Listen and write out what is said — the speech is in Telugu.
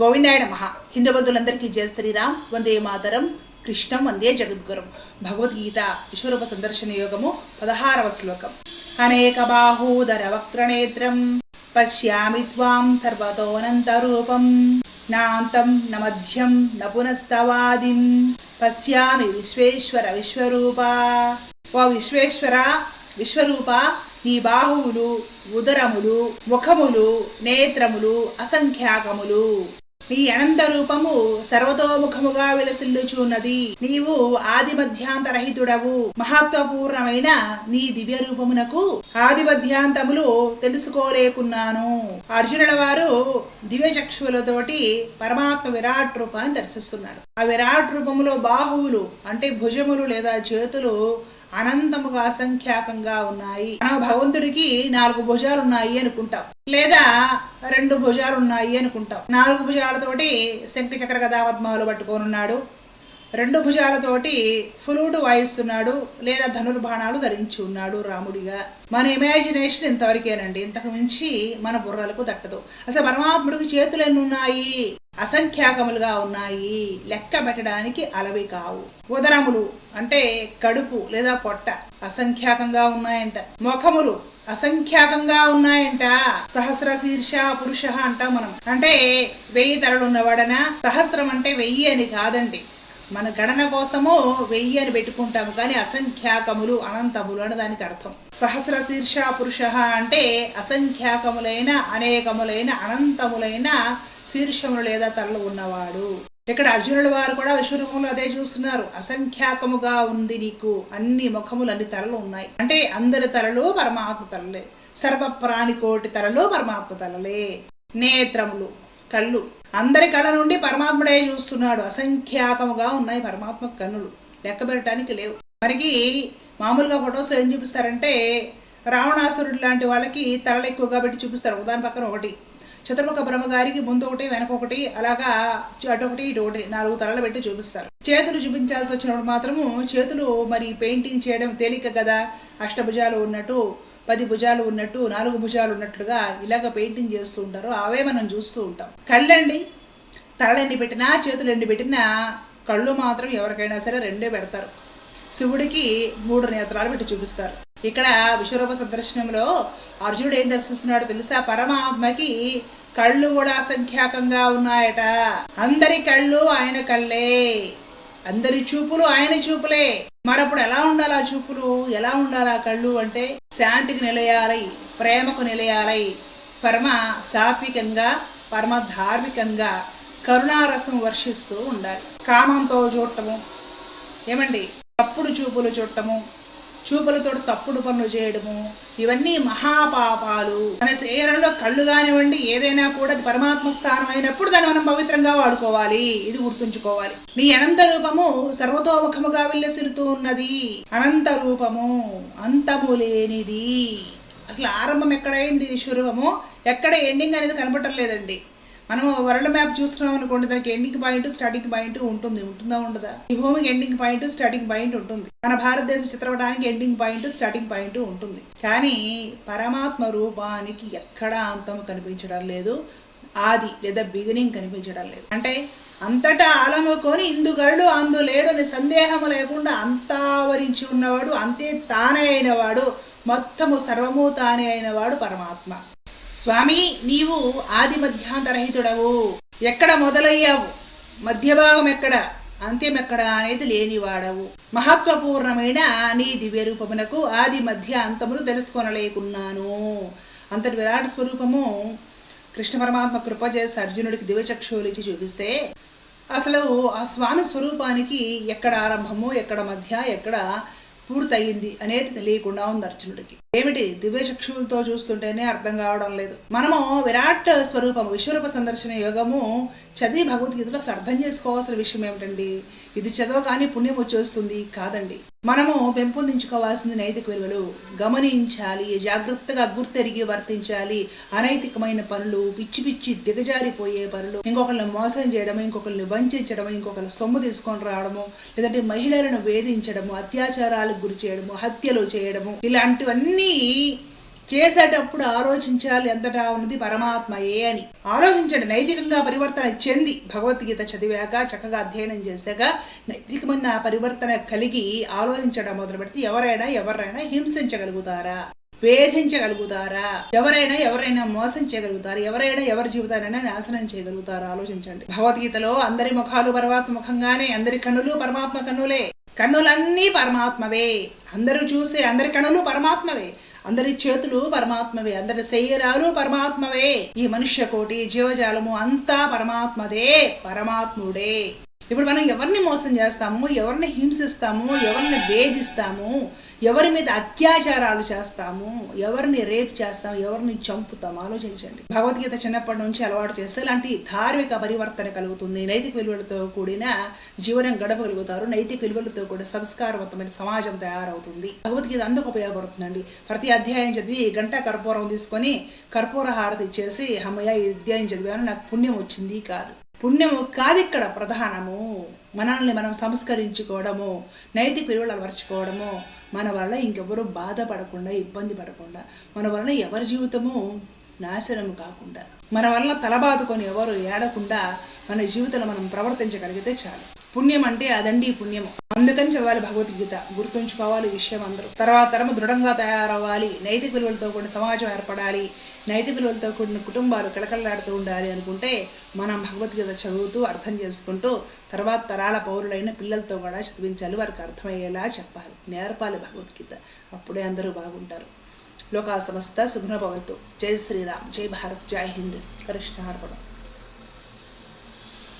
గోవిందాయ నమ. హిందూ బంధువులందరికీ జయ శ్రీరామ్. వందే మాతరం. కృష్ణం. వందే జగద్గురం. భగవద్గీత విశ్వరూప సందర్శన యోగము పదహారవ శ్లోకం. అనేక బాహూదర వక్రనేత్రం పశ్యామి త్వాం సర్వతోనంతరూపం. నాంతం న మధ్యం న పశ్యామి విశ్వేశ్వర విశ్వరూప. ఓ విశ్వేశ్వర విశ్వరూప నీ బాహువులు ఉదరములు ముఖములు నేత్రములు అసంఖ్యాకములు. నీ అనంత రూపము సర్వతోముఖముగా విలసిల్లుచున్నది. నీవు ఆది మధ్యాంతరహితుడవు మహత్వపూర్ణమైన నీ దివ్య రూపమునకు ఆది మధ్యాంతములు తెలుసుకోలేకున్నాను. అర్జునుల వారు దివ్య చక్షువులతోటి పరమాత్మ విరాట్ రూపాన్ని దర్శిస్తున్నాడు ఆ విరాట్ రూపములో బాహువులు అంటే భుజములు లేదా చేతులు అనంతముగా అసంఖ్యాకంగా ఉన్నాయి. మనం భగవంతుడికి నాలుగు భుజాలు ఉన్నాయి అనుకుంటాం. లేదా రెండు భుజాలు ఉన్నాయి అనుకుంటాం. నాలుగు భుజాలతోటి శంఖ చక్ర గదాపద్మాలు పట్టుకొని ఉన్నాడు. రెండు భుజాలతోటి ఫ్లూడు వాయిస్తున్నాడు లేదా ధనుర్బాణాలు ధరించి ఉన్నాడు రాముడిగా. మన ఇమాజినేషన్ ఇంతవరకేనండి. ఇంతకు మించి మన బుర్రలకు దట్టదు. అసలు పరమాత్ముడికి చేతులు ఎన్ని ఉన్నాయి అసంఖ్యాకములుగా ఉన్నాయి. లెక్క పెట్టడానికి అలవి కావు. ఉదరములు అంటే కడుపు లేదా పొట్ట అసంఖ్యాకంగా ఉన్నాయంట. ముఖములు అసంఖ్యాకంగా ఉన్నాయంట. సహస్ర శీర్ష పురుష అంటాం మనం. అంటే వెయ్యి తలలు ఉన్నవాడనా సహస్రం అంటే వెయ్యి అని కాదండి. మన గణన కోసము వెయ్యి అని పెట్టుకుంటాము కానీ అసంఖ్యాకములు అనంతములు అని దానికి అర్థం. సహస్ర శీర్ష పురుష అంటే అసంఖ్యాకములైన అనేకములైన అనంతములైన శీర్షములు లేదా తలలు ఉన్నవాడు. ఇక్కడ అర్జునుల వారు కూడా విశ్వరూపంలో అదే చూస్తున్నారు. అసంఖ్యాకముగా ఉంది నీకు అన్ని ముఖములు అన్ని తలలు ఉన్నాయి. అంటే అందరి తలలు పరమాత్మ తలలే. సర్వ ప్రాణికోటి తలలు పరమాత్మ తలలే. నేత్రములు. కళ్ళు. అందరి కళ్ళ నుండి పరమాత్ముడే చూస్తున్నాడు. అసంఖ్యాకముగా ఉన్నాయి పరమాత్మ కన్నులు. లెక్క పెట్టడానికి లేవు. మనకి మామూలుగా ఫొటోస్ ఏం చూపిస్తారంటే రావణాసురుడు లాంటి వాళ్ళకి తలలు ఎక్కువగా పెట్టి చూపిస్తారు. ఉదాహరణ పక్కన ఒకటి. చతుర్ముఖ బ్రహ్మగారికి ముందు ఒకటి వెనక ఒకటి అలాగా అటు ఒకటి ఇటు ఒకటి నాలుగు తలలు పెట్టి చూపిస్తారు. చేతులు చూపించాల్సి వచ్చినప్పుడు మాత్రము చేతులు మరి పెయింటింగ్ చేయడం తేలిక కదా? అష్టభుజాలు ఉన్నట్టు పది భుజాలు ఉన్నట్టు నాలుగు భుజాలు ఉన్నట్లుగా ఇలాగ పెయింటింగ్ చేస్తూ ఉంటారు అవే మనం చూస్తూ ఉంటాం. కళ్ళండి తలలు ఎన్ని పెట్టినా చేతులు ఎన్ని పెట్టినా కళ్ళు మాత్రం ఎవరికైనా సరే రెండే పెడతారు. శివుడికి మూడు నేత్రాలు పెట్టి చూపిస్తారు. ఇక్కడ విశ్వరూప సందర్శనంలో అర్జునుడు ఏం దర్శిస్తున్నాడో తెలుసా? పరమాత్మకి కళ్ళు కూడా అసంఖ్యాకంగా ఉన్నాయట. అందరి కళ్ళు ఆయన కళ్ళే. అందరి చూపులు ఆయన చూపులే. మరప్పుడు ఎలా ఉండాలా చూపులు? ఎలా ఉండాలా కళ్ళు అంటే శాంతికి నిలయాలై ప్రేమకు నిలయాలై పరమ సాత్వికంగా పరమ ధార్మికంగా కరుణారసం వర్షిస్తూ ఉండాలి. కామంతో చూడటము ఏమండి? తప్పుడు చూపులు చూడటము చూపులతో తప్పుడు పనులు చేయడము ఇవన్నీ మహాపాపాలు. మన శరీరంలో కళ్ళు కానివ్వండి ఏదైనా కూడా అది పరమాత్మ స్థానం అయినప్పుడు దాన్ని మనం పవిత్రంగా వాడుకోవాలి. ఇది గుర్తుంచుకోవాలి. నీ అనంత రూపము సర్వతోముఖముగా విల్లసిరుతూ ఉన్నది. అనంత రూపము అంతము లేనిది. అసలు ఆరంభం ఎక్కడైంది విశ్వరూపము ఎక్కడ ఎండింగ్ అనేది కనపడటం లేదండి. మనము వరల్డ్ మ్యాప్ చూస్తున్నాం అనుకోండి దానికి ఎండింగ్ పాయింట్ స్టార్టింగ్ పాయింట్ ఉంటుంది. ఉంటుందా ఉండదా? ఈ భూమికి ఎండింగ్ పాయింట్ స్టార్టింగ్ పాయింట్ ఉంటుంది. మన భారతదేశ చిత్రపటానికి ఎండింగ్ పాయింట్ స్టార్టింగ్ పాయింట్ ఉంటుంది. కానీ పరమాత్మ రూపానికి ఎక్కడా అంతం కనిపించడం లేదు. ఆది లేదా బిగినింగ్ కనిపించడం లేదు. అంటే అంతటా అలముకొని ఇందుగరుడు అందు లేడు అని సందేహము లేకుండా అంతా ఆవరించి ఉన్నవాడు అంతే తానే అయినవాడు మొత్తము సర్వము తానే అయినవాడు పరమాత్మ. స్వామి నీవు ఆది మధ్యాంతరహితుడవు. ఎక్కడ మొదలయ్యావు? మధ్యభాగం ఎక్కడ అంత్యం ఎక్కడ అనేది లేనివాడవు. మహత్వపూర్ణమైన నీ దివ్య రూపమునకు ఆది మధ్య అంతమును తెలుసుకొనలేకున్నాను. అంతటి విరాట్ స్వరూపము కృష్ణ పరమాత్మ కృప చేసి అర్జునుడికి దివ్యచక్షువులు ఇచ్చి చూపిస్తే అసలు ఆ స్వామి స్వరూపానికి ఎక్కడ ఆరంభము ఎక్కడ మధ్య ఎక్కడ పూర్తయింది అనేది తెలియకుండా ఉంది అర్జునుడికి. ఏమిటి? దివ్యచక్షువులతో చూస్తుంటేనే అర్థం కావడం లేదు. మనము విరాట్ స్వరూపం విశ్వరూప సందర్శన యోగము చదివి భగవద్గీతలో అర్థం చేసుకోవాల్సిన విషయం ఏమిటండి? ఇది చదవగానే పుణ్యం వచ్చేస్తుంది కాదండి. మనము పెంపొందించుకోవాల్సింది నైతిక విలువలు గమనించాలి జాగ్రత్తగా గుర్తెరిగి వర్తించాలి. అనైతికమైన పనులు పిచ్చి పిచ్చి దిగజారిపోయే పనులు ఇంకొకరిని మోసం చేయడము ఇంకొకరిని వంచడము ఇంకొకరి సొమ్ము తీసుకొని రావడము లేదంటే మహిళలను వేధించడము అత్యాచారాలకు గురి చేయడము హత్యలు చేయడము ఇలాంటివన్నీ చేసేటప్పుడు ఆలోచించాలి ఎంతటా ఉన్నది పరమాత్మయే అని. ఆలోచించండి నైతికంగా పరివర్తన చెంది భగవద్గీత చదివాక చక్కగా అధ్యయనం చేశాక నైతికమైన పరివర్తన కలిగి ఆలోచించడం మొదలు పెడితే ఎవరైనా ఎవరైనా హింసించగలుగుతారా? వేధించగలుగుతారా? ఎవరైనా ఎవరైనా మోసం చేయగలుగుతారు? ఎవరైనా ఎవరి జీవితాలైనా నాశనం చేయగలుగుతారా? ఆలోచించండి. భగవద్గీతలో అందరి ముఖాలు పరమాత్మ ముఖంగానే అందరి కన్నులు పరమాత్మ కన్నులే. కన్నులన్నీ పరమాత్మవే. అందరూ చూసే అందరి కన్నులు పరమాత్మవే. అందరి చేతులు పరమాత్మవే అందరి శరీరాలు పరమాత్మవే. ఈ మనుష్య కోటి జీవజాలము అంతా పరమాత్మదే పరమాత్ముడే. ఇప్పుడు మనం ఎవరిని మోసం చేస్తాము? ఎవరిని హింసిస్తాము? ఎవరిని వేధిస్తాము? ఎవరి మీద అత్యాచారాలు చేస్తాము ఎవరిని రేప్ చేస్తాము ఎవరిని చంపుతాం ఆలోచించండి. భగవద్గీత చిన్నప్పటి నుంచి అలవాటు చేస్తే ఇలాంటి ధార్మిక పరివర్తన కలుగుతుంది. నైతిక విలువలతో కూడిన జీవనం గడపగలుగుతారు. నైతిక విలువలతో కూడా సంస్కారవంతమైన సమాజం తయారవుతుంది. భగవద్గీత అందుకు ఉపయోగపడుతుందండి. ప్రతి అధ్యాయం చదివి గంట కర్పూరం తీసుకొని కర్పూర హారతి ఇచ్చేసి అమ్మయ్య ఈ అధ్యాయం చదివాను నాకు పుణ్యం వచ్చింది కాదు. పుణ్యము కాదు ఇక్కడ ప్రధానము. మనల్ని మనం సంస్కరించుకోవడము నైతిక విలువలు అలవర్చుకోవడము మన వల్ల ఇంకెవరూ బాధపడకుండా ఇబ్బంది పడకుండా మన వలన ఎవరి జీవితము నాశనం కాకుండా మన వలన తలబాదుకొని ఎవరు ఏడకుండా మన జీవితంలో మనం ప్రవర్తించగలిగితే చాలు. పుణ్యం అంటే అదండి పుణ్యము అందుకని చదవాలి భగవద్గీత. గుర్తుంచుకోవాలి విషయం అందరూ. తర్వాత తరము దృఢంగా తయారవ్వాలి. నైతిక విలువలతో కూడిన సమాజం ఏర్పడాలి. నైతిక విలువలతో కూడిన కుటుంబాలు కళకళలాడుతూ ఉండాలి అనుకుంటే మనం భగవద్గీత చదువుతూ అర్థం చేసుకుంటూ తర్వాత తరాల పౌరులైన పిల్లలతో కూడా చదివించాలి. వారికి అర్థమయ్యేలా చెప్పాలి. నేర్పాలి భగవద్గీత. అప్పుడే అందరూ బాగుంటారు. లోకా సమస్త సుగుణ భవంతు జై శ్రీరామ్. జై భారత్. జై హింద్. కృష్ణార్పణం